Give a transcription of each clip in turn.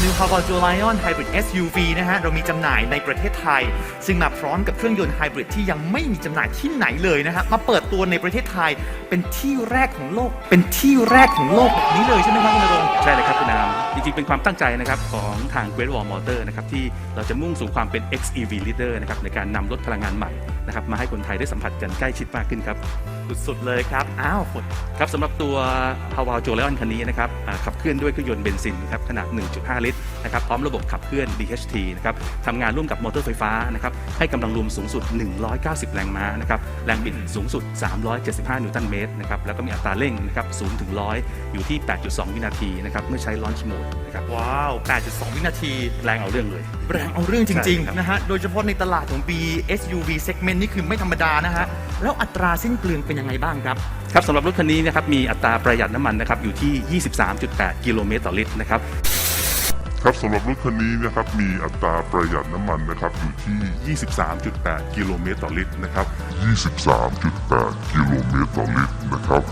All New Havajo Lion Hybrid SUV นะฮะ เรามีจำหน่ายในประเทศไทย ซึ่งมาพร้อมกับเครื่องยนต์ไฮบริดที่ยังไม่มีจำหน่ายที่ไหนเลยนะฮะ มาเปิดตัวในประเทศไทยเป็นที่แรกของโลก เป็นที่แรกของโลกแบบนี้เลยใช่ไหมครับคุณนรงค์ ใช่เลยครับคุณนามจริงๆ เป็นความตั้งใจนะครับของทาง Great Wall Motor นะครับที่เราจะมุ่งสู่ความเป็น XEV leader นะครับในการนำรถพลังงานใหม่นะครับมาให้คนไทยได้สัมผัสกันใกล้ชิดมากขึ้นครับ สุดๆเลยครับ อ้าวฝนครับสำหรับตัว h a w a j o l e o n คันนี้นะครับอ่าขับเคลื่อนด้วยเครื่องยนต์เบนซินครับขนาด 1.5 ลิตรนะครับพร้อมระบบขับเคลื่อน DHT นะครับทำงานร่วมกับมอเตอร์ไฟฟ้านะครับให้กำลังรวมสูงสุด 190 แรงม้านะครับแรงบิดสูงสุด 375 นิวตันเมตรนะครับแล้วก็มีอัตราเร่งนะครับ0ถึง100 อยู่ที่ 8.2 วินาทีนะครับเมื่อใช้ลอนช์โหมดนะครับว้าว 8.2 วินาที แรงเอาเรื่องเลย แรงเอาเรื่องจริงใช่ครับๆนะฮะ โดยเฉพาะในตลาดของ B SUV segment นี่คือไม่ธรรมดานะฮะ แล้วอัตราสิ้นเปลืองเป็นยังไงบ้างครับครับสำหรับรถคันนี้นะครับมีอัตราประหยัดน้ำมันนะครับอยู่ที่ 23.8 กิโลเมตรต่อลิตรนะครับ ครับสำหรับรถคันนี้นะครับมีอัตราประหยัดน้ำมันนะครับอยู่ที่ 23.8 กิโลเมตรต่อลิตรนะครับ 23.8 กิโลเมตรต่อลิตรนะครับ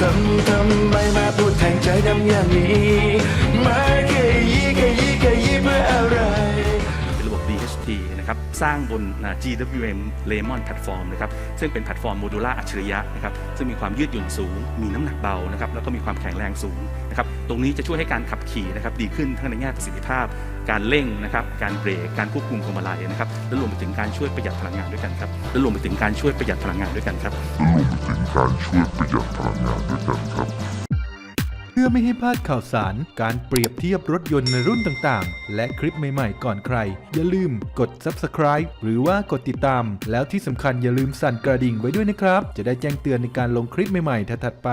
ทำทำไมมาพูดแทงใจดำอย่างนี้ สร้างบน GWM Lemon Platform นะครับซึ่งเป็นแพลตฟอร์มโมดูล่าอัจฉริยะนะครับซึ่งมีความยืดหยุ่นสูง มีน้ำหนักเบานะครับแล้วก็มีความแข็งแรงสูงนะครับตรงนี้จะช่วยให้การขับขี่นะครับดีขึ้นทั้งในแง่ประสิทธิภาพ การเร่งนะครับการเบรกการควบคุมพวงมาลัยนะครับและรวมไปถึงการช่วยประหยัดพลังงานด้วยกันครับและรวมไปถึงการช่วยประหยัดพลังงานด้วยกันครับและรวมไปถึงการช่วยประหยัดพลังงานด้วยกันครับ พื่อไม่ให้พลาดข่าวสาร การเปรียบเทียบรถยนต์ในรุ่นต่างๆ และคลิปใหม่ๆ ก่อนใคร อย่าลืมกด subscribe หรือว่ากดติดตาม แล้วที่สำคัญอย่าลืมสั่นกระดิ่งไว้ด้วยนะครับ จะได้แจ้งเตือนในการลงคลิปใหม่ๆถัดๆไป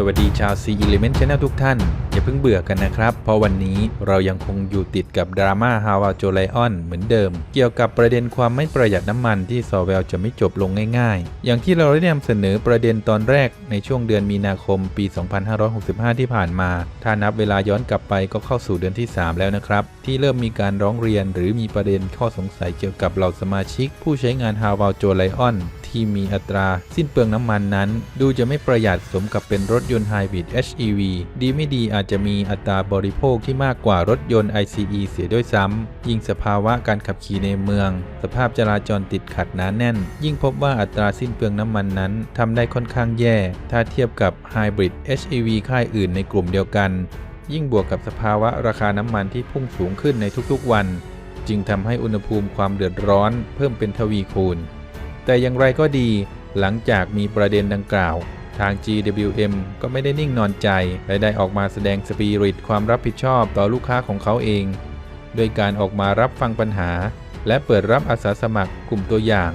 สวัสดีชาว C Element Channel ทุกท่าน อย่าเพิ่งเบื่อกันนะครับ เพราะวันนี้เรายังคงอยู่ติดกับดราม่าฮาวาโจไลออนเหมือนเดิม เกี่ยวกับประเด็นความไม่ประหยัดน้ำมันที่ซอเวลจะไม่จบลงง่ายๆ อย่างที่เราได้นำเสนอประเด็นตอนแรกในช่วงเดือนมีนาคมปี 2565 ที่ผ่านมา ถ้านับเวลาย้อนกลับไปก็เข้าสู่เดือนที่ 3 แล้วนะครับ ที่เริ่มมีการร้องเรียนหรือมีประเด็นข้อสงสัยเกี่ยวกับเหล่าสมาชิก ผู้ใช้งานฮาวาโจไลออน ที่มีอัตราสิ้นเปลืองน้ำมันนั้น ดูจะไม่ประหยัดสมกับเป็นรถยนต์ไฮบริด HEV ดีไม่ดีอาจจะมีอัตราบริโภคที่มากกว่ารถยนต์ ICE เสียด้วยซ้ำ ยิ่งสภาวะการขับขี่ในเมือง สภาพจราจรติดขัดหนาแน่น ยิ่งพบว่าอัตราสิ้นเปลืองน้ำมันนั้นทำได้ค่อนข้างแย่ ถ้าเทียบกับไฮบริด HEV ค่ายอื่นในกลุ่มเดียวกัน ยิ่งบวกกับสภาวะราคาน้ำมันที่พุ่งสูงขึ้นในทุกๆวัน จึงทำให้อุณหภูมิความเดือดร้อนเพิ่มเป็นทวีคูณ แต่อย่างไรก็ดี หลังจากมีประเด็นดังกล่าว ทาง GWM ก็ไม่ได้นิ่งนอนใจ และได้ออกมาแสดงสปิริตความรับผิดชอบต่อลูกค้าของเขาเอง โดยการออกมารับฟังปัญหา และเปิดรับอาสาสมัครกลุ่มตัวอย่าง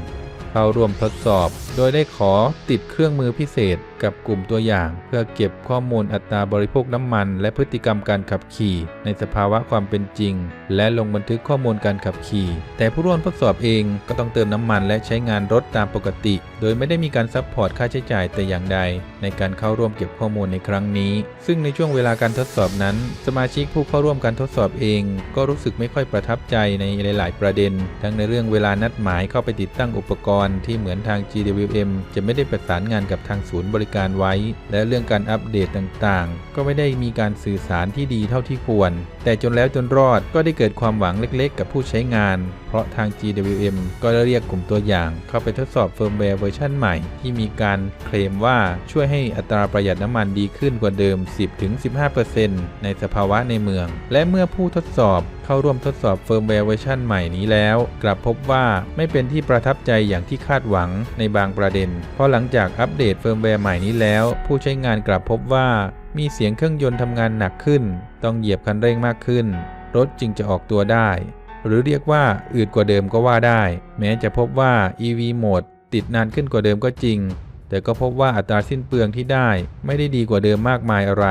เข้าร่วมทดสอบ โดยได้ขอติดเครื่องมือพิเศษกับกลุ่มตัวอย่าง เพื่อเก็บข้อมูลอัตราบริโภคน้ำมัน และพฤติกรรมการขับขี่ ในสภาวะความเป็นจริง และลงบันทึกข้อมูลการขับขี่ แต่ผู้ร่วมทดสอบเองก็ต้องเติมน้ำมันและใช้งานรถตามปกติ โดยไม่ได้มีการซัพพอร์ตค่าใช้จ่ายแต่อย่างใด ในการเข้าร่วมเก็บข้อมูลในครั้งนี้ ซึ่งในช่วงเวลาการทดสอบนั้น สมาชิกผู้เข้าร่วมการทดสอบเอง ก็รู้สึกไม่ค่อยประทับใจในหลาย ๆ ประเด็น ทั้งในเรื่องเวลานัดหมายเข้าไปติดตั้งอุปกรณ์ที่เหมือนทาง GW WM จะไม่ได้ประสานงานกับทางศูนย์บริการไว้ และเรื่องการอัปเดตต่างๆ ก็ไม่ได้มีการสื่อสารที่ดีเท่าที่ควร แต่จนแล้วจนรอดก็ได้เกิดความหวังเล็กๆ กับผู้ใช้งาน เพราะทาง GWM ก็ได้เรียกกลุ่มตัวอย่าง เข้าไปทดสอบเฟิร์มแวร์เวอร์ชันใหม่ ที่มีการเคลมว่าช่วยให้อัตราประหยัดน้ำมันดีขึ้นกว่าเดิม 10-15%ในสภาวะในเมือง และเมื่อผู้ทดสอบเข้าร่วมทดสอบเฟิร์มแวร์เวอร์ชันใหม่นี้แล้ว กลับพบว่าไม่เป็นที่ประทับใจอย่างที่คาดหวังในบางประเด็น เพราะหลังจากอัปเดตเฟิร์มแวร์ใหม่นี้แล้ว ผู้ใช้งานกลับพบว่ามีเสียงเครื่องยนต์ทำงานหนักขึ้น ต้องเหยียบคันเร่งมากขึ้น รถจึงจะออกตัวได้ หรือเรียกว่าอืดกว่าเดิมก็ว่าได้ แม้จะพบว่า EV โหมดติดนานขึ้นกว่าเดิมก็จริง แต่ก็พบว่าอัตราสิ้นเปลืองที่ได้ ไม่ได้ดีกว่าเดิมมากมายอะไร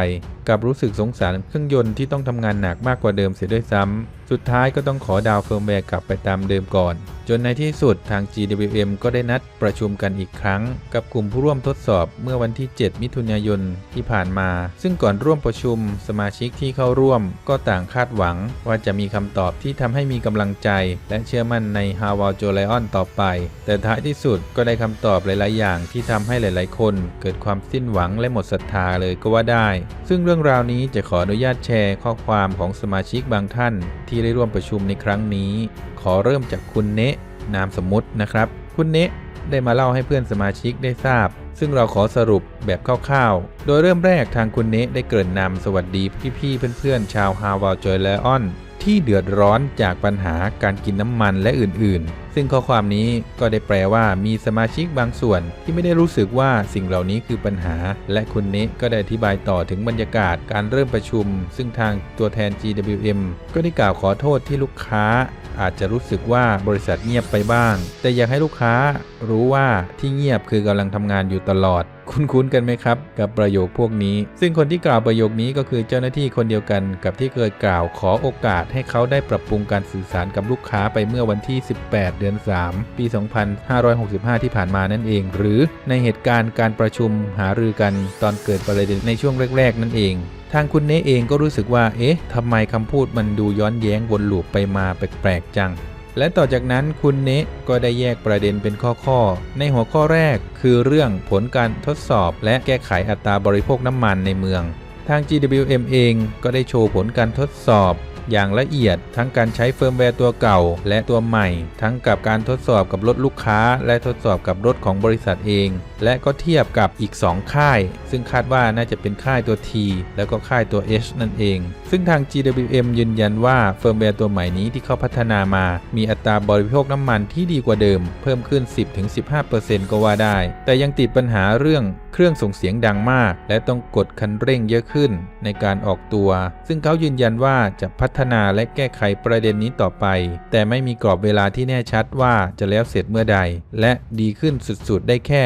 กับรู้สึกสงสารเครื่องยนต์ที่ต้องทำงานหนักมากกว่าเดิมเสียด้วยซ้ำ สุดท้ายก็ต้องขอดาวเฟิร์มแวร์กลับไปตามเดิมก่อน จนในที่สุดทาง GWM ก็ได้นัดประชุมกันอีกครั้ง กับกลุ่มผู้ร่วมทดสอบเมื่อวันที่ 7 มิถุนายนที่ผ่านมา ซึ่งก่อนร่วมประชุม สมาชิกที่เข้าร่วม ก็ต่างคาดหวัง ว่าจะมีคำตอบที่ทำให้มีกำลังใจ และเชื่อมั่นใน h a w a l j o l i o n ต่อไป แต่ท้ายที่สุดก็ได้คำตอบหลาย ๆ อย่างที่ทำให้หลาย ๆ คน เกิดความสิ้นหวังและหมดศรัทธาเลยก็ว่าได้ ซึ่งเรื่องราวนี้จะขออนุญาตแชร์ข้อความของสมาชิกบางท่าน ที่ได้ร่วมประชุมในครั้งนี้ ขอเริ่มจากคุณเนะนามสมมุตินะครับ คุณเนะได้มาเล่าให้เพื่อนสมาชิกได้ทราบ ซึ่งเราขอสรุปแบบคร่าวๆ โดยเริ่มแรกทางคุณเนะได้เกริ่นนำสวัสดีพี่ๆเพื่อนๆ ชาวฮาวาจอยไลออน ที่เดือดร้อนจากปัญหาการกินน้ำมันและอื่นๆ ซึ่งข้อความนี้ก็ได้แปลว่ามีสมาชิกบางส่วนที่ไม่ได้รู้สึกว่าสิ่งเหล่านี้คือปัญหา และคุณนะก็ได้อธิบายต่อถึงบรรยากาศการเริ่มประชุม ซึ่งทางตัวแทน GWM ก็ได้กล่าวขอโทษที่ลูกค้า อาจจะรู้สึกว่าบริษัทเงียบไปบ้าง แต่อยากให้ลูกค้ารู้ว่าที่เงียบคือกำลังทำงานอยู่ตลอดคุ้นๆกันไหมครับ กับประโยคพวกนี้ ซึ่งคนที่กล่าวประโยคนี้ก็คือเจ้าหน้าที่คนเดียวกันกับที่เคยกล่าวขอโอกาสให้เขาได้ปรับปรุงการสื่อสารกับลูกค้าไปเมื่อวันที่ 18เดือน 3 ปี 2565 ที่ผ่านมานั่นเอง หรือในเหตุการณ์การประชุมหารือกันตอนเกิดประเด็นในช่วงแรก ๆ นั่นเองทางคุณเนเองก็รู้สึกว่า เอ๊ะทำไมคำพูดมันดูย้อนแย้งวนลูปไปมาแปลกๆจัง และต่อจากนั้นคุณเนก็ได้แยกประเด็นเป็นข้อๆ ในหัวข้อแรกคือเรื่องผลการทดสอบ และแก้ไขอัตราบริโภคน้ำมันในเมือง ทาง GWM เองก็ได้โชว์ผลการทดสอบ อย่างละเอียด ทั้งการใช้เฟิร์มแวร์ตัวเก่า และตัวใหม่ ทั้งกับการทดสอบกับรถลูกค้า และทดสอบกับรถของบริษัทเอง และก็เทียบกับอีก 2 ค่าย ซึ่งคาดว่าน่าจะเป็นค่ายตัว T แล้วก็ค่ายตัว H นั่นเอง ซึ่งทาง GWM ยืนยันว่าเฟิร์มแวร์ตัวใหม่นี้ที่เขาพัฒนามา มีอัตราบริโภคน้ำมันที่ดีกว่าเดิม เพิ่มขึ้น 10-15%ก็ว่าได้ แต่ยังติดปัญหาเรื่อง เครื่องส่งเสียงดังมาก และต้องกดคันเร่งเยอะขึ้นในการออกตัว ซึ่งเขายืนยันว่าจะพัฒนาและแก้ไขประเด็นนี้ต่อไป แต่ไม่มีกรอบเวลาที่แน่ชัดว่าจะแล้วเสร็จเมื่อใด และดีขึ้นสุดๆ ได้แค่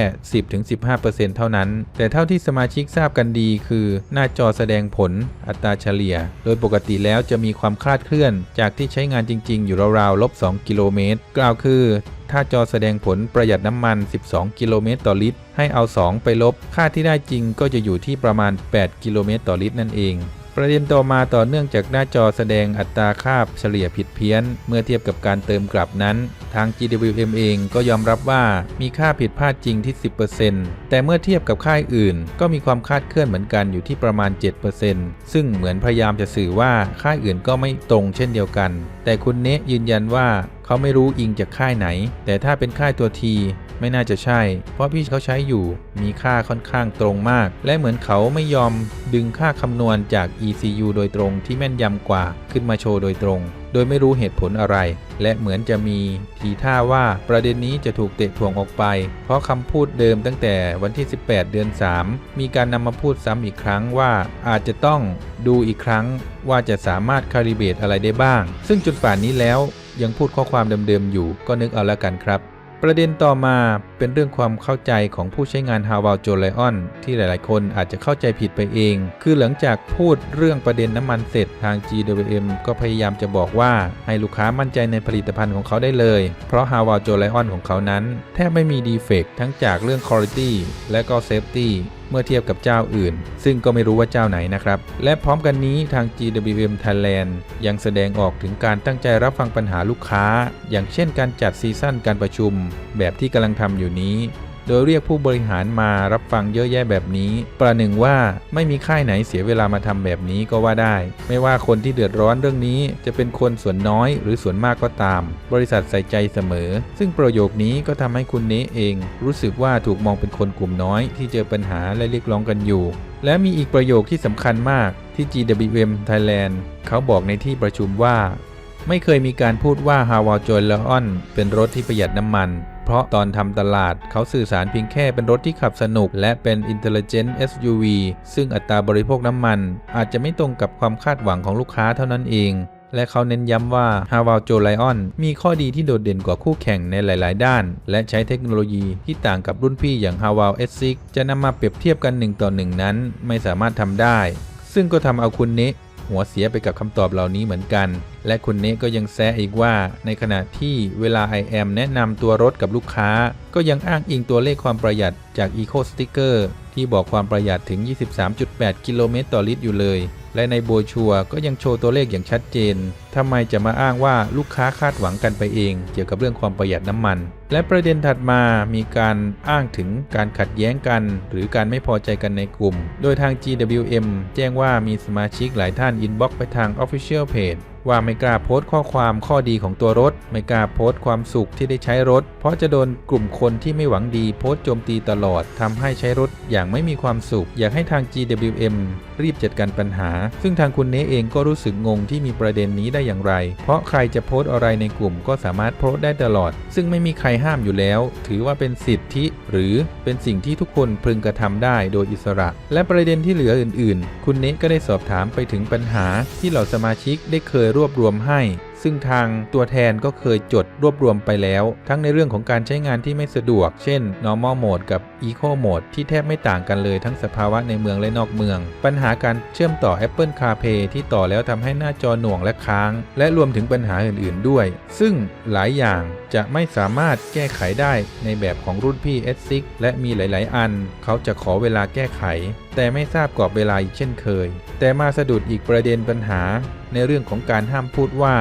10-15%เท่านั้น แต่เท่าที่สมาชิกทราบกันดี คือหน้าจอแสดงผลอัตราเฉลี่ย โดยปกติแล้วจะมีความคลาดเคลื่อน จากที่ใช้งานจริง ๆ อยู่ราวๆลบ2กิโลเมตร กล่าวคือถ้าจอแสดงผลประหยัดน้ำมัน 12 กิโลเมตรต่อลิตร ให้เอา 2 ไปลบ ค่าที่ได้จริงก็จะอยู่ที่ประมาณ 8 กิโลเมตรต่อลิตรนั่นเอง ประเด็นต่อมาต่อเนื่องจากหน้าจอแสดงอัตราค่าเฉลี่ยผิดเพี้ยน เมื่อเทียบกับการเติมกลับนั้น ทาง GWM เองก็ยอมรับว่ามีค่าผิดพลาดจริงที่ 10%แต่เมื่อเทียบกับค่ายอื่น ก็มีความคาดเคลื่อนเหมือนกันอยู่ที่ประมาณ 7%ซึ่งเหมือนพยายามจะสื่อว่าค่ายอื่นก็ไม่ตรงเช่นเดียวกัน แต่คุณเนะยืนยันว่าเขาไม่รู้อิงจากค่ายไหน แต่ถ้าเป็นค่ายตัวที ไม่น่าจะใช่ เพราะพี่เขาใช้อยู่มีค่าค่อนข้างตรงมาก และเหมือนเขาไม่ยอมดึงค่าคำนวณจาก ECU โดยตรงที่แม่นยำกว่าขึ้นมาโชว์โดยตรง โดยไม่รู้เหตุผลอะไร และเหมือนจะมีทีท่าว่าประเด็นนี้จะถูกเตะถ่วงออกไป เพราะคำพูดเดิมตั้งแต่วันที่ 18 เดือน 3 มีการนำมาพูดซ้ำอีกครั้งว่าอาจจะต้องดูอีกครั้งว่าจะสามารถคาลิเบตอะไรได้บ้าง ซึ่งจนป่านนี้แล้วยังพูดข้อความเดิมๆอยู่ก็นึกเอาละกันครับ ประเด็นต่อมาเป็นเรื่องความเข้าใจของผู้ใช้งาน h a w a l j o l i o n ที่หลายๆ คนอาจจะเข้าใจผิดไปเอง คือหลังจากพูดเรื่องประเด็นน้ำมันเสร็จทาง GWM ก็พยายามจะบอกว่าให้ลูกค้ามั่นใจในผลิตภัณฑ์ของเขาได้เลย เพราะ h a w a l j o l i o n ของเขานั้น แทบไม่มีดีเฟกทั้งจากเรื่อง Quality และก็ Safety เมื่อเทียบกับเจ้าอื่น ซึ่งก็ไม่รู้ว่าเจ้าไหนนะครับ และพร้อมกันนี้ทาง GWM Thailand ยังแสดงออกถึงการตั้งใจรับฟังปัญหาลูกค้า อย่างเช่นการจัดซีซั่นการประชุม แบบที่กำลังทำอยู่นี้ โดยเรียกผู้บริหารมารับฟังเยอะแยะแบบนี้ ประหนึ่งว่าไม่มีค่ายไหนเสียเวลามาทำแบบนี้ก็ว่าได้ ไม่ว่าคนที่เดือดร้อนเรื่องนี้ จะเป็นคนส่วนน้อยหรือส่วนมากก็ตาม บริษัทใส่ใจเสมอ ซึ่งประโยคนี้ก็ทำให้คุณเนเอง รู้สึกว่าถูกมองเป็นคนกลุ่มน้อย ที่เจอปัญหาและเรียกร้องกันอยู่ และมีอีกประโยคที่สำคัญมากที่ GWM Thailand เขาบอกในที่ประชุมว่า ไม่เคยมีการพูดว่า h a w a l j o l i o n เป็นรถที่ประหยัดน้ำมัน เพราะตอนทำตลาดเขาสื่อสารเพียงแค่เป็นรถที่ขับสนุก และเป็น Intelligent SUV ซึ่งอัตราบริโภคน้ำมัน อาจจะไม่ตรงกับความคาดหวังของลูกค้าเท่านั้นเองและเขาเน้นย้ำว่า h a w a l j o l i o n มีข้อดีที่โดดเด่นกว่าคู่แข่งในหลาย ๆ ด้าน และใช้เทคโนโลยีที่ต่างกับรุ่นพี่อย่าง h a w a l S6 จะนำมาเปรียบเทียบกัน 1 ต่อ 1 นั้น ไม่สามารถทำได้ ซึ่งก็ทำเอาคุณเนะหัวเสียไปกับคำตอบเหล่านี้เหมือนกัน และคุณเนะก็ยังแซะอีกว่า ในขณะที่เวลา IM แนะนำตัวรถกับลูกค้า ก็ยังอ้างอิงตัวเลขความประหยัดจาก Eco Sticker ที่บอกความประหยัดถึง 23.8 กิโลเมตรต่อลิตรอยู่เลย และในโบชัวก็ยังโชว์ตัวเลขอย่างชัดเจนทำไมจะมาอ้างว่าลูกค้าคาดหวังกันไปเอง เกี่ยวกับเรื่องความประหยัดน้ำมัน และประเด็นถัดมามีการอ้างถึงการขัดแย้งกัน หรือการไม่พอใจกันในกลุ่ม โดยทาง GWM แจ้งว่ามีสมาชิกหลายท่านอินบ็อกไปทาง Official Page ว่าไม่กล้าโพสต์ข้อความข้อดีของตัวรถ ไม่กล้าโพสต์ความสุขที่ได้ใช้รถ เพราะจะโดนกลุ่มคนที่ไม่หวังดีโพสต์โจมตีตลอดทำให้ใช้รถอย่างไม่มีความสุข อยากให้ทาง GWM รีบจัดการปัญหา ซึ่งทางคุณเนเองก็รู้สึกงงที่มีประเด็นนี้ได้อย่างไร เพราะใครจะโพสต์อะไรในกลุ่มก็สามารถโพสต์ได้ตลอด ซึ่งไม่มีใครห้ามอยู่แล้ว ถือว่าเป็นสิทธิ หรือเป็นสิ่งที่ทุกคนพึงกระทำได้โดยอิสระ และประเด็นที่เหลืออื่น ๆ คุณเนก็ได้สอบถามไปถึงปัญหาที่เหล่าสมาชิกได้เคยรวบรวมให้ ซึ่งทางตัวแทนก็เคยจดรวบรวมไปแล้ว ทั้งในเรื่องของการใช้งานที่ไม่สะดวก เช่น normal mode กับ eco mode ที่แทบไม่ต่างกันเลยทั้งสภาวะในเมืองและนอกเมือง ปัญหาการเชื่อมต่อ Apple CarPlay ที่ต่อแล้วทำให้หน้าจอหน่วงและค้าง และรวมถึงปัญหาอื่น ๆ ด้วย ซึ่งหลายอย่างจะไม่สามารถแก้ไขได้ในแบบของรุ่นพี่ S6 และมีหลาย ๆ อัน เขาจะขอเวลาแก้ไข แต่ไม่ทราบกรอบเวลาอีกเช่นเคย แต่มาสะดุดอีกประเด็นปัญหาในเรื่องของการห้ามพูดว่า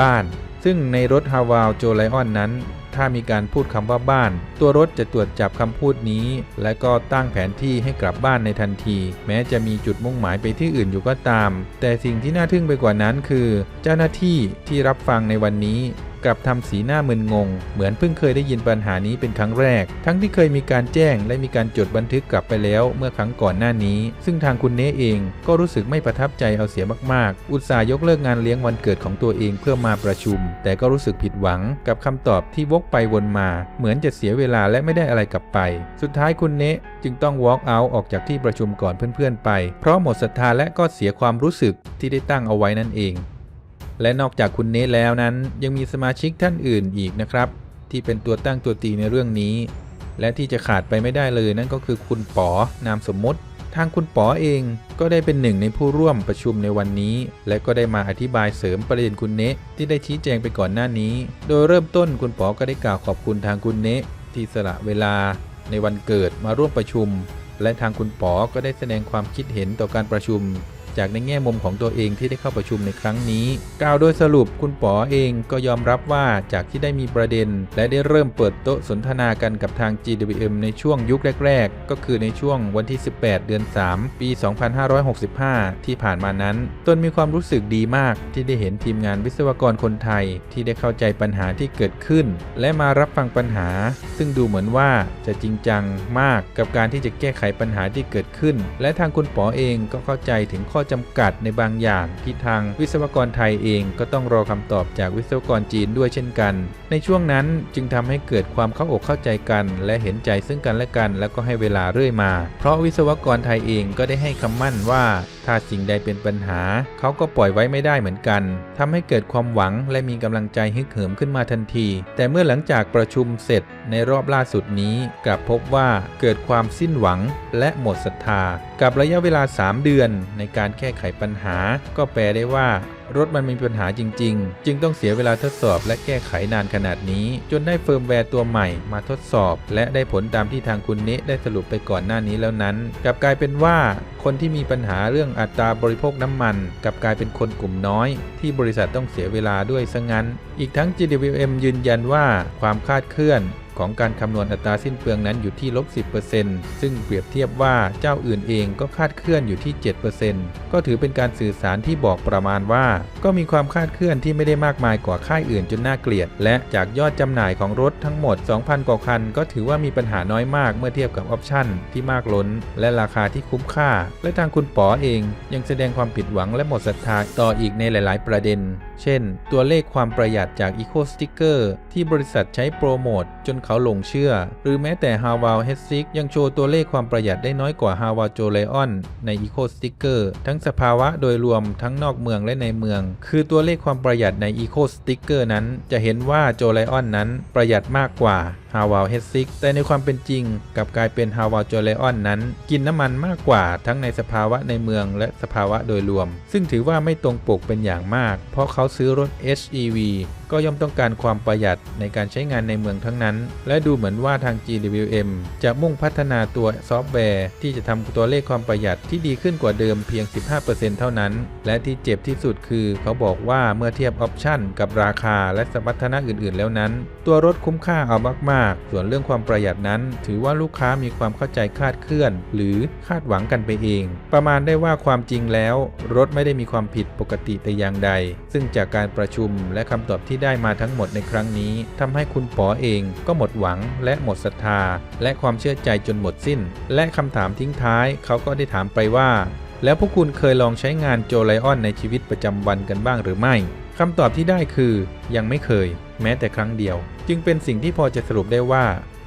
บ้าน ซึ่งในรถฮาวาลโจไลออนนั้น ถ้ามีการพูดคำว่าบ้าน ตัวรถจะตรวจจับคำพูดนี้ และก็ตั้งแผนที่ให้กลับบ้านในทันที แม้จะมีจุดมุ่งหมายไปที่อื่นอยู่ก็ตาม แต่สิ่งที่น่าทึ่งไปกว่านั้นคือ เจ้าหน้าที่ที่รับฟังในวันนี้ กลับทำสีหน้ามึนงง เหมือนเพิ่งเคยได้ยินปัญหานี้เป็นครั้งแรก ทั้งที่เคยมีการแจ้งและมีการจดบันทึกกลับไปแล้วเมื่อครั้งก่อนหน้านี้ ซึ่งทางคุณเนเองก็รู้สึกไม่ประทับใจเอาเสียมากๆ อุตส่าห์ยกเลิกงานเลี้ยงวันเกิดของตัวเองเพื่อมาประชุม แต่ก็รู้สึกผิดหวังกับคำตอบที่วกไปวนมา เหมือนจะเสียเวลาและไม่ได้อะไรกลับไป สุดท้ายคุณเนจึงต้อง walk out ออกจากที่ประชุมก่อนเพื่อนๆไป เพราะหมดศรัทธาและก็เสียความรู้สึกที่ได้ตั้งเอาไว้นั่นเอง และนอกจากคุณเนทแล้วนั้นยังมีสมาชิกท่านอื่นอีกนะครับ ที่เป็นตัวตั้งตัวตีในเรื่องนี้ และที่จะขาดไปไม่ได้เลยนั่นก็คือคุณป๋อนามสมมติ ทางคุณป๋อเองก็ได้เป็นหนึ่งในผู้ร่วมประชุมในวันนี้ และก็ได้มาอธิบายเสริมประเด็นคุณเนะที่ได้ชี้แจงไปก่อนหน้านี้ โดยเริ่มต้นคุณป๋อก็ได้กล่าวขอบคุณทางคุณเนะที่สละเวลา ในวันเกิดมาร่วมประชุม และทางคุณป๋อก็ได้แสดงความคิดเห็นต่อการประชุม จากในแง่มุมของตัวเองที่ได้เข้าประชุมในครั้งนี้ กล่าวโดยสรุปคุณป๋อเองก็ยอมรับว่าจากที่ได้มีประเด็น และได้เริ่มเปิดโต๊ะสนทนากันกับทาง GWM ในช่วงยุคแรก ๆ ก็คือในช่วงวันที่ 18 เดือน 3 ปี 2565 ที่ผ่านมานั้น ตนมีความรู้สึกดีมากที่ได้เห็นทีมงานวิศวกรคนไทยที่ได้เข้าใจปัญหาที่เกิดขึ้น และมารับฟังปัญหา ซึ่งดูเหมือนว่าจะจริงจังมากกับการที่จะแก้ไขปัญหาที่เกิดขึ้น และทางคุณป๋อเองก็เข้าใจถึงข้อจำกัดในบางอย่างที่ทางวิศวกรไทยเองก็ต้องรอคำตอบจากวิศวกรจีนด้วยเช่นกัน ในช่วงนั้นจึงทำให้เกิดความเข้าอกเข้าใจกัน และเห็นใจซึ่งกันและกัน แล้วก็ให้เวลาเรื่อยมา เพราะวิศวกรไทยเองก็ได้ให้คำมั่นว่าถ้าสิ่งใดเป็นปัญหา เขาก็ปล่อยไว้ไม่ได้เหมือนกันทำให้เกิดความหวังและมีกำลังใจฮึกเหิมขึ้นมาทันที แต่เมื่อหลังจากประชุมเสร็จในรอบล่าสุดนี้ กลับพบว่าเกิดความสิ้นหวังและหมดศรัทธา กับระยะเวลา 3 เดือนในการแก้ไขปัญหา ก็แปลได้ว่า รถมันมีปัญหาจริง ๆ จึงต้องเสียเวลาทดสอบและแก้ไขนานขนาดนี้ จนได้เฟิร์มแวร์ตัวใหม่มาทดสอบ และได้ผลตามที่ทางคุณเนะได้สรุปไปก่อนหน้านี้แล้วนั้น กลับกลายเป็นว่าคนที่มีปัญหาเรื่องอัตราบริโภคน้ำมัน กลับกลายเป็นคนกลุ่มน้อย ที่บริษัทต้องเสียเวลาด้วยซะงั้น อีกทั้ง GWM ยืนยันว่าความคาดเคลื่อน ของการคำนวณอัตราสิ้นเปลืองนั้นอยู่ที่ลบ 10%ซึ่งเปรียบเทียบว่าเจ้าอื่นเองก็คาดเคลื่อนอยู่ที่ 7%ก็ถือเป็นการสื่อสารที่บอกประมาณว่า ก็มีความคาดเคลื่อนที่ไม่ได้มากมายกว่าค่ายอื่นจนน่าเกลียด และจากยอดจำหน่ายของรถทั้งหมด 2,000 กว่าคัน ก็ถือว่ามีปัญหาน้อยมากเมื่อเทียบกับออปชั่นที่มากล้น และราคาที่คุ้มค่า และทางคุณป๋อเองยังแสดงความผิดหวังและหมดศรัทธาต่ออีกในหลาย ๆ ประเด็นเช่น ตัวเลขความประหยัดจาก Eco Sticker ที่บริษัทใช้โปรโมทจนเขาหลงเชื่อ หรือแม้แต่ h a w a l h e a d s i ยังโชว์ตัวเลขความประหยัดได้น้อยกว่า h a w a l j o l e o n ใน Eco Sticker ทั้งสภาวะโดยรวมทั้งนอกเมืองและในเมือง คือตัวเลขความประหยัดใน Eco Sticker นั้นจะเห็นว่า j o l e o n นั้นประหยัดมากกว่า ฮาวาลเฮดซิกแต่ในความเป็นจริงกับกลายเป็น h a w a l j o l e o n นั้น กินน้ำมันมากกว่าทั้งในสภาวะในเมืองและสภาวะโดยรวม ซึ่งถือว่าไม่ตรงปกเป็นอย่างมาก เพราะเขาซื้อรถ HEV ก็ย่อมต้องการความประหยัดในการใช้งานในเมืองทั้งนั้น และดูเหมือนว่าทาง GWM จะมุ่งพัฒนาตัวซอฟต์แวร์ ที่จะทำตัวเลขความประหยัดที่ดีขึ้นกว่าเดิมเพียง 15%เท่านั้น และที่เจ็บที่สุดคือเขาบอกว่าเมื่อเทียบออปชั่นกับราคาและสมรรถนะอื่น ๆ แล้วนั้น ตัวรถคุ้มค่าเอามาก ๆ ส่วนเรื่องความประหยัดนั้น ถือว่าลูกค้ามีความเข้าใจคลาดเคลื่อน หรือคาดหวังกันไปเอง ประมาณได้ว่าความจริงแล้ว รถไม่ได้มีความผิดปกติแต่อย่างใด ซึ่งจากการประชุมและคำตอบที่ที่ได้มาทั้งหมดในครั้งนี้ทำให้คุณป๋อเองก็หมดหวังและหมดศรัทธา และความเชื่อใจจนหมดสิ้น และคำถามทิ้งท้ายเขาก็ได้ถามไปว่า แล้วพวกคุณเคยลองใช้งานโจไลออนในชีวิตประจำวันกันบ้างหรือไม่คำตอบที่ได้คือยังไม่เคย แม้แต่ครั้งเดียว จึงเป็นสิ่งที่พอจะสรุปได้ว่า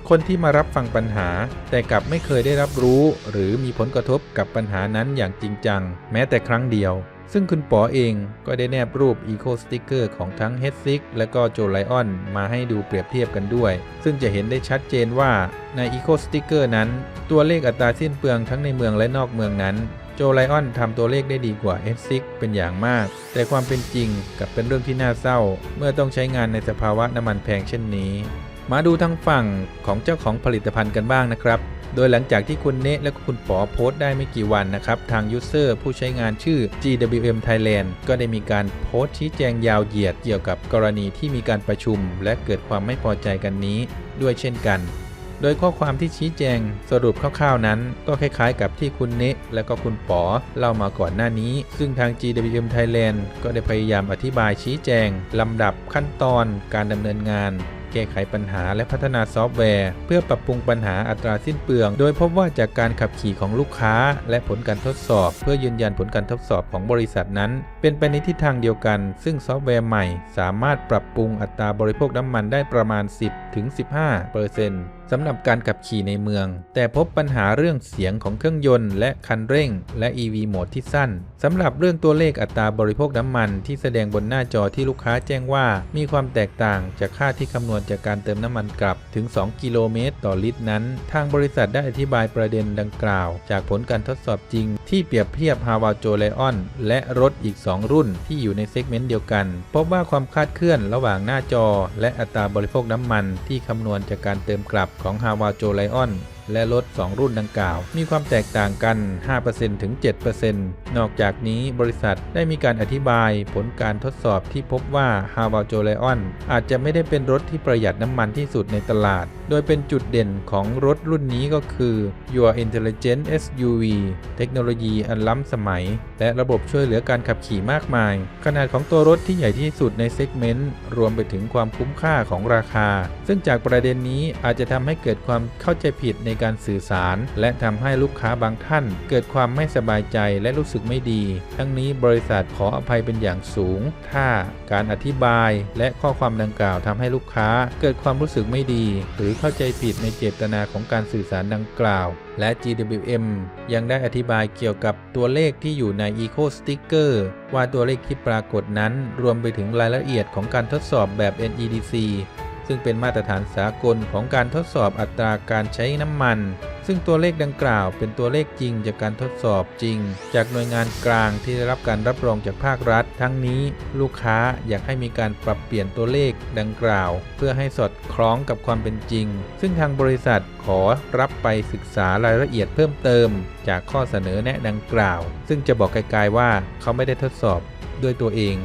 คนที่มารับฟังปัญหา แต่กลับไม่เคยได้รับรู้ หรือมีผลกระทบกับปัญหานั้นอย่างจริงจัง แม้แต่ครั้งเดียว ซึ่งคุณป๋อเองก็ได้แนบรูป Eco Sticker ของทั้ง h e a d s i x และก็ j o l i o n มาให้ดูเปรียบเทียบกันด้วย ซึ่งจะเห็นได้ชัดเจนว่าใน Eco Sticker นั้น ตัวเลขอัตราสิ้นเปลืองทั้งในเมืองและนอกเมืองนั้น โจไลออนทำตัวเลขได้ดีกว่า f 6เป็นอย่างมาก แต่ความเป็นจริงกับเป็นเรื่องที่น่าเศร้า เมื่อต้องใช้งานในสภาวะน้ำมันแพงเช่นนี้ มาดูทางฝั่งของเจ้าของผลิตภัณฑ์กันบ้างนะครับ โดยหลังจากที่คุณเนะและคุณป๋อโพสต์ได้ไม่กี่วันนะครับ ทางยูเซอร์ผู้ใช้งานชื่อ GWM Thailand ก็ได้มีการโพสต์ชี้แจงยาวเหยียดเกี่ยวกับกรณีที่มีการประชุม และเกิดความไม่พอใจกันนี้ ด้วยเช่นกัน โดยข้อความที่ชี้แจงสรุปคร่าวๆนั้น ก็คล้ายๆ กับที่คุณเนะและก็คุณป๋อเล่ามาก่อนหน้านี้ ซึ่งทาง GWM Thailand ก็ได้พยายามอธิบายชี้แจงลำดับขั้นตอนการดำเนินงาน แก้ไขปัญหาและพัฒนาซอฟต์แวร์ เพื่อปรับปรุงปัญหาอัตราสิ้นเปลือง โดยพบว่าจากการขับขี่ของลูกค้า และผลการทดสอบ เพื่อยืนยันผลการทดสอบของบริษัทนั้น เป็นไปในทิศทางเดียวกัน ซึ่งซอฟต์แวร์ใหม่ สามารถปรับปรุงอัตราบริโภคน้ำมันได้ประมาณ 10-15% สำหรับการขับขี่ในเมือง แต่พบปัญหาเรื่องเสียงของเครื่องยนต์และคันเร่ง และ EV โหมดที่สั้นสำหรับเรื่องตัวเลขอัตราบริโภคน้ำมันที่แสดงบนหน้าจอที่ลูกค้าแจ้งว่า มีความแตกต่างจากค่าที่คำนวณจากการเติมน้ำมันกลับถึง 2 กิโลเมตร ต่อลิตรนั้น ทางบริษัทได้อธิบายประเด็นดังกล่าว จากผลการทดสอบจริง ที่เปรียบเทียบ h a w a l j o l e o n และรถอีก 2 รุ่นที่อยู่ในเซกเมนต์เดียวกัน พบว่าความคาดเคลื่อนระหว่างหน้าจอ และอัตราบริโภคน้ำมันที่คำนวณจากการเติมกลับของ h a w a l j o l e o n และรถ 2 รุ่นดังกล่าว มีความแตกต่างกัน 5%ถึง 7%นอกจากนี้บริษัทได้มีการอธิบายผลการทดสอบที่พบว่า h a w a l j o l e o n อาจจะไม่ได้เป็นรถที่ประหยัดน้ำมันที่สุดในตลาดโดยเป็นจุดเด่นของรถรุ่นนี้ก็คือ Your Intelligent SUV เทคโนโลยีอันล้ำสมัย และระบบช่วยเหลือการขับขี่มากมาย ขนาดของตัวรถที่ใหญ่ที่สุดในเซกเมนต์ รวมไปถึงความคุ้มค่าของราคา ซึ่งจากประเด็นนี้อาจจะทำให้เกิดความเข้าใจผิดในการสื่อสาร และทำให้ลูกค้าบางท่าน เกิดความไม่สบายใจและรู้สึกไม่ดี ทั้งนี้บริษัทขออภัยเป็นอย่างสูง ถ้าการอธิบายและข้อความดังกล่าวทำให้ลูกค้า เกิดความรู้สึกไม่ดี หรือเข้าใจผิดในเจตนาของการสื่อสารดังกล่าว และ GWM ยังได้อธิบายเกี่ยวกับตัวเลขที่อยู่ใน Eco Sticker ว่าตัวเลขที่ปรากฏนั้น รวมไปถึงรายละเอียดของการทดสอบแบบ NEDC ซึ่งเป็นมาตรฐานสากลของการทดสอบอัตราการใช้น้ำมัน ซึ่งตัวเลขดังกล่าวเป็นตัวเลขจริงจากการทดสอบจริง จากหน่วยงานกลางที่ได้รับการรับรองจากภาครัฐ ทั้งนี้ลูกค้าอยากให้มีการปรับเปลี่ยนตัวเลขดังกล่าว เพื่อให้สอดคล้องกับความเป็นจริง ซึ่งทางบริษัทขอรับไปศึกษารายละเอียดเพิ่มเติม จากข้อเสนอแนะดังกล่าว ซึ่งจะบอกไกลๆว่าเขาไม่ได้ทดสอบด้วยตัวเอง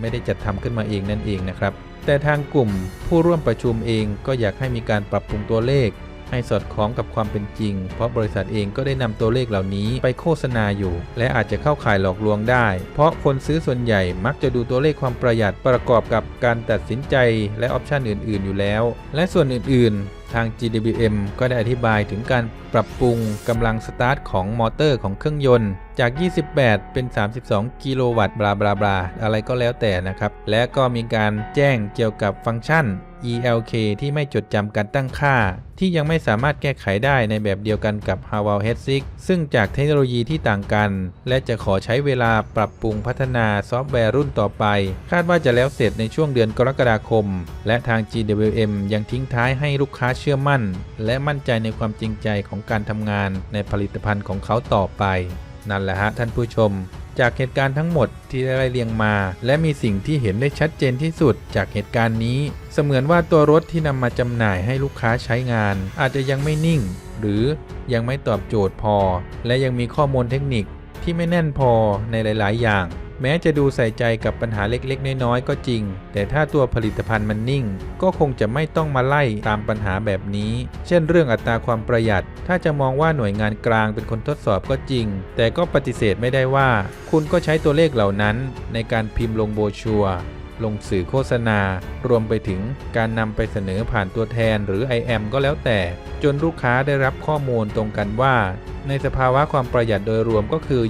ไม่ได้จัดทำขึ้นมาเองนั่นเองนะครับแต่ทางกลุ่มผู้ร่วมประชุมเองก็อยากให้มีการปรับปรุงตัวเลข ให้สอดคล้องกับความเป็นจริง เพราะบริษัทเองก็ได้นำตัวเลขเหล่านี้ไปโฆษณาอยู่ และอาจจะเข้าข่ายหลอกลวงได้ เพราะคนซื้อส่วนใหญ่มักจะดูตัวเลขความประหยัดประกอบกับการตัดสินใจและออปชันอื่น ๆ อยู่แล้ว และส่วนอื่น ๆทาง GWM ก็ได้อธิบายถึงการปรับปรุงกำลังสตาร์ทของมอเตอร์ของเครื่องยนต์จาก 28 เป็น 32 กิโลวัตต์บลาบลาบลาอะไรก็แล้วแต่นะครับ และก็มีการแจ้งเกี่ยวกับฟังก์ชัน ELK ที่ไม่จดจำการตั้งค่า ที่ยังไม่สามารถแก้ไขได้ในแบบเดียวกันกับ h a w a l h e a d s i g ซึ่งจากเทคโนโลยีที่ต่างกัน และจะขอใช้เวลาปรับปรุงพัฒนาซอฟต์แวร์รุ่นต่อไป คาดว่าจะแล้วเสร็จในช่วงเดือนกรกฎาคม และทาง GWM ยังทิ้งท้ายให้ลูกค้าเชื่อมั่น และมั่นใจในความจริงใจของการทำงานในผลิตภัณฑ์ของเขาต่อไป นั่นแหละฮะท่านผู้ชม จากเหตุการณ์ทั้งหมดที่ได้ไเรียงมา และมีสิ่งที่เห็นได้ชัดเจนที่สุด จากเหตุการณ์นี้ เสมือนว่าตัวรถที่นำมาจำหน่ายให้ลูกค้าใช้งาน อาจจะยังไม่นิ่ง หรือยังไม่ตอบโจทย์พอ และยังมีข้อมูลเทคนิคที่ไม่แน่นพอในหลาย ๆ อย่าง แม้จะดูใส่ใจกับปัญหาเล็กๆ น้อยๆ ก็จริง แต่ถ้าตัวผลิตภัณฑ์มันนิ่ง ก็คงจะไม่ต้องมาไล่ตามปัญหาแบบนี้ เช่นเรื่องอัตราความประหยัด ถ้าจะมองว่าหน่วยงานกลางเป็นคนทดสอบก็จริง แต่ก็ปฏิเสธไม่ได้ว่า คุณก็ใช้ตัวเลขเหล่านั้น ในการพิมพ์ลงโบรชัวร์ ลงสื่อโฆษณา รวมไปถึงการนำไปเสนอผ่านตัวแทนหรือ IM ก็แล้วแต่ จนลูกค้าได้รับข้อมูลตรงกันว่า ในสภาวะความประหยัดโดยรวมก็คือ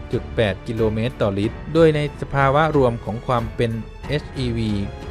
23.8 กิโลเมตรต่อลิตร โดยในสภาวะรวมของความเป็น HEV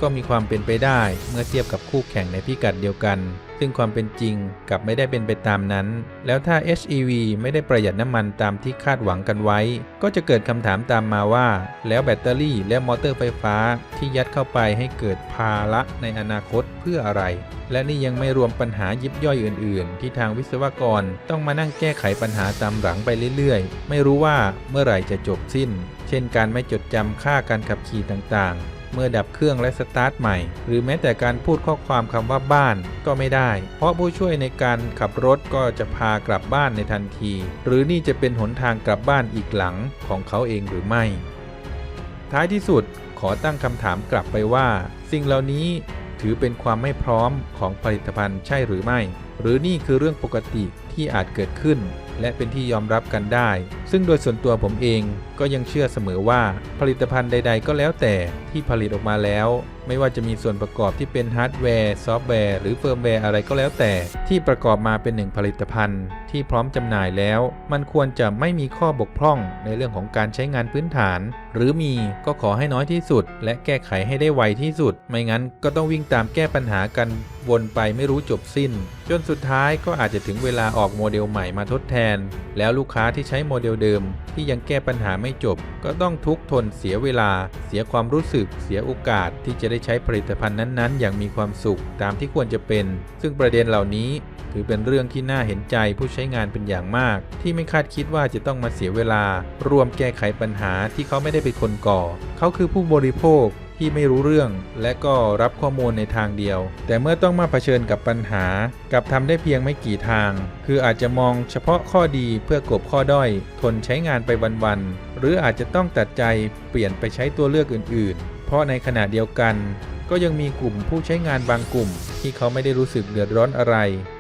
ก็มีความเป็นไปได้เมื่อเทียบกับคู่แข่งในพิกัดเดียวกัน ซึ่งความเป็นจริงกลับไม่ได้เป็นไปตามนั้น แล้วถ้า HEV ไม่ได้ประหยัดน้ำมันตามที่คาดหวังกันไว้ ก็จะเกิดคำถามตามมาว่า แล้วแบตเตอรี่และมอเตอร์ไฟฟ้าที่ยัดเข้าไปให้เกิดภาระในอนาคตเพื่ออะไร และนี่ยังไม่รวมปัญหายิบย่อยอื่น ๆ ที่ทางวิศวกรต้องมานั่งแก้ไขปัญหาตามหลังไปเรื่อย ๆ ไม่รู้ว่าเมื่อไหร่จะจบสิ้น เช่นการไม่จดจำค่าการขับขี่ต่าง ๆ เมื่อดับเครื่องและสตาร์ทใหม่ หรือแม้แต่การพูดข้อความคำว่าบ้านก็ไม่ได้ เพราะผู้ช่วยในการขับรถก็จะพากลับบ้านในทันที หรือนี่จะเป็นหนทางกลับบ้านอีกหลังของเขาเองหรือไม่ ท้ายที่สุดขอตั้งคำถามกลับไปว่า สิ่งเหล่านี้ถือเป็นความไม่พร้อมของผลิตภัณฑ์ใช่หรือไม่ หรือนี่คือเรื่องปกติที่อาจเกิดขึ้น และเป็นที่ยอมรับกันได้ ซึ่งโดยส่วนตัวผมเองก็ยังเชื่อเสมอว่าผลิตภัณฑ์ใด ๆ ก็แล้วแต่ที่ผลิตออกมาแล้วไม่ว่าจะมีส่วนประกอบที่เป็นฮาร์ดแวร์ ซอฟต์แวร์ หรือเฟิร์มแวร์อะไรก็แล้วแต่ ที่ประกอบมาเป็นหนึ่งผลิตภัณฑ์ ที่พร้อมจำหน่ายแล้ว มันควรจะไม่มีข้อบกพร่องในเรื่องของการใช้งานพื้นฐาน หรือมีก็ขอให้น้อยที่สุด และแก้ไขให้ได้ไวที่สุด ไม่งั้นก็ต้องวิ่งตามแก้ปัญหากันวนไปไม่รู้จบสิ้น จนสุดท้ายก็อาจจะถึงเวลาออกโมเดลใหม่มาทดแทน แล้วลูกค้าที่ใช้โมเดลเดิม ที่ยังแก้ปัญหาไม่จบ ก็ต้องทุกข์ทนเสียเวลา เสียความรู้สึก เสียโอกาสที่จะได้ใช้ผลิตภัณฑ์นั้นๆ อย่างมีความสุขตามที่ควรจะเป็น ซึ่งประเด็นเหล่านี้ถือเป็นเรื่องที่น่าเห็นใจผู้ใช้งานเป็นอย่างมาก ที่ไม่คาดคิดว่าจะต้องมาเสียเวลารวมแก้ไขปัญหาที่เขาไม่ได้เป็นคนก่อ เขาคือผู้บริโภค ที่ไม่รู้เรื่อง และก็รับข้อมูลในทางเดียว แต่เมื่อต้องมาเผชิญกับปัญหา กับทำได้เพียงไม่กี่ทาง คืออาจจะมองเฉพาะข้อดีเพื่อกลบข้อด้อย ทนใช้งานไปวันๆ หรืออาจจะต้องตัดใจเปลี่ยนไปใช้ตัวเลือกอื่น ๆ เพราะในขณะเดียวกัน ก็ยังมีกลุ่มผู้ใช้งานบางกลุ่ม ที่เขาไม่ได้รู้สึกเดือดร้อนอะไร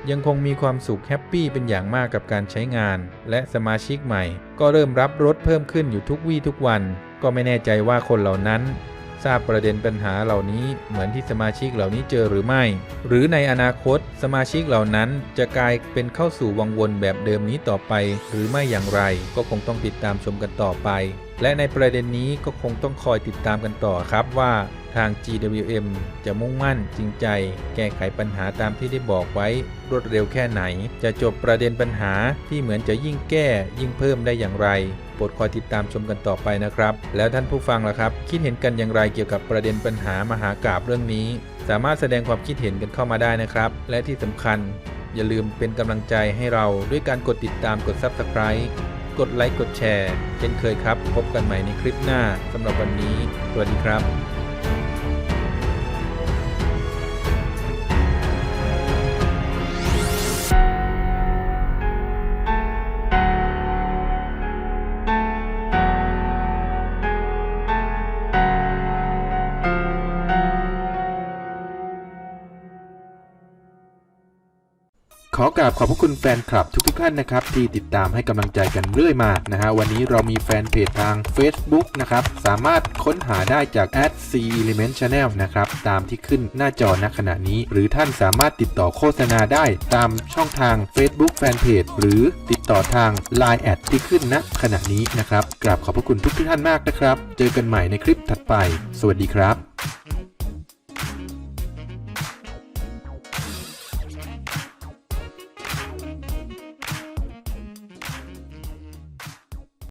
ยังคงมีความสุขแฮปปี้เป็นอย่างมากกับการใช้งาน และสมาชิกใหม่ ก็เริ่มรับรถเพิ่มขึ้นอยู่ทุกวี่ทุกวันก็ไม่แน่ใจว่าคนเหล่านั้น ทราบประเด็นปัญหาเหล่านี้เหมือนที่สมาชิกเหล่านี้เจอหรือไม่ หรือในอนาคตสมาชิกเหล่านั้นจะกลายเป็นเข้าสู่วังวนแบบเดิมนี้ต่อไป หรือไม่อย่างไรก็คงต้องติดตามชมกันต่อไป และในประเด็นนี้ก็คงต้องคอยติดตามกันต่อครับว่าทาง GWM จะมุ่งมั่นจริงใจ แก้ไขปัญหาตามที่ได้บอกไว้ รวดเร็วแค่ไหน จะจบประเด็นปัญหาที่เหมือนจะยิ่งแก้ยิ่งเพิ่มได้อย่างไร โปรดคอยติดตามชมกันต่อไปนะครับ แล้วท่านผู้ฟังล่ะครับ คิดเห็นกันอย่างไรเกี่ยวกับประเด็นปัญหามหากราบเรื่องนี้ สามารถแสดงความคิดเห็นกันเข้ามาได้นะครับ และที่สำคัญ อย่าลืมเป็นกำลังใจให้เราด้วยการกดติดตามกด Subscribe กดไลค์กดแชร์เช่นเคยครับ พบกันใหม่ในคลิปหน้าสำหรับวันนี้ สวัสดีครับ อกราบขอบพระคุณแฟนคลับทุกๆท่านนะครับที่ติดตามให้กำลังใจกันเรื่อยมานะฮะวันนี้เรามีแฟนเพจทาง Facebook นะครับสามารถค้นหาได้จาก c element channel นะครับตามที่ขึ้นหน้าจอณขณะนี้ หรือท่านสามารถติดต่อโฆษณาได้ตามช่องทาง Facebook Fanpage หรือติดต่อทาง Line แอดที่ขึ้นณขณะนี้นะครับกราบขอบพระคุณทุกท่านมากนะครับ เจอกันใหม่ในคลิปถัดไป สวัสดีครับ